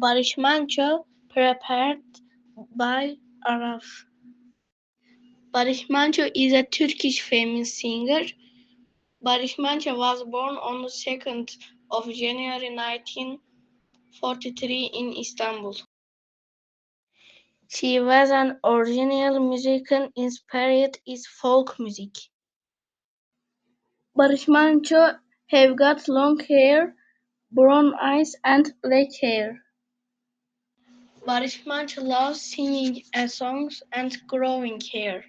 Barış Manço, prepared by Araf. Barış Manço is a Turkish famous singer. Barış Manço was born on the 2nd of January 1943 in Istanbul. She was an original musician inspired is folk music. Barış Manço have got long hair, brown eyes and black hair. Barış Manço loves singing songs and growing hair.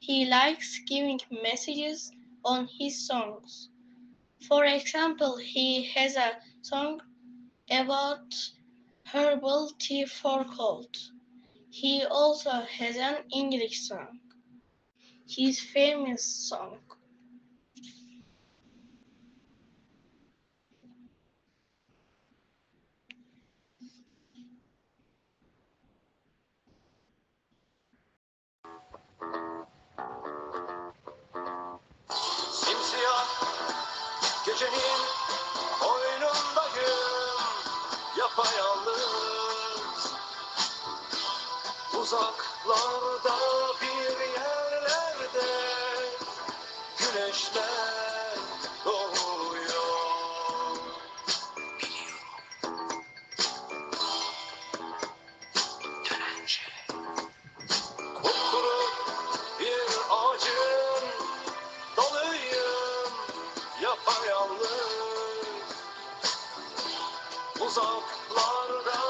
He likes giving messages on his songs. For example, he has a song about herbal tea for cold. He also has an English song. His famous song. Gecenin koynundayım yapayalnız. Uzaklarda bir yerlerde güneşler karanlık uzaklarda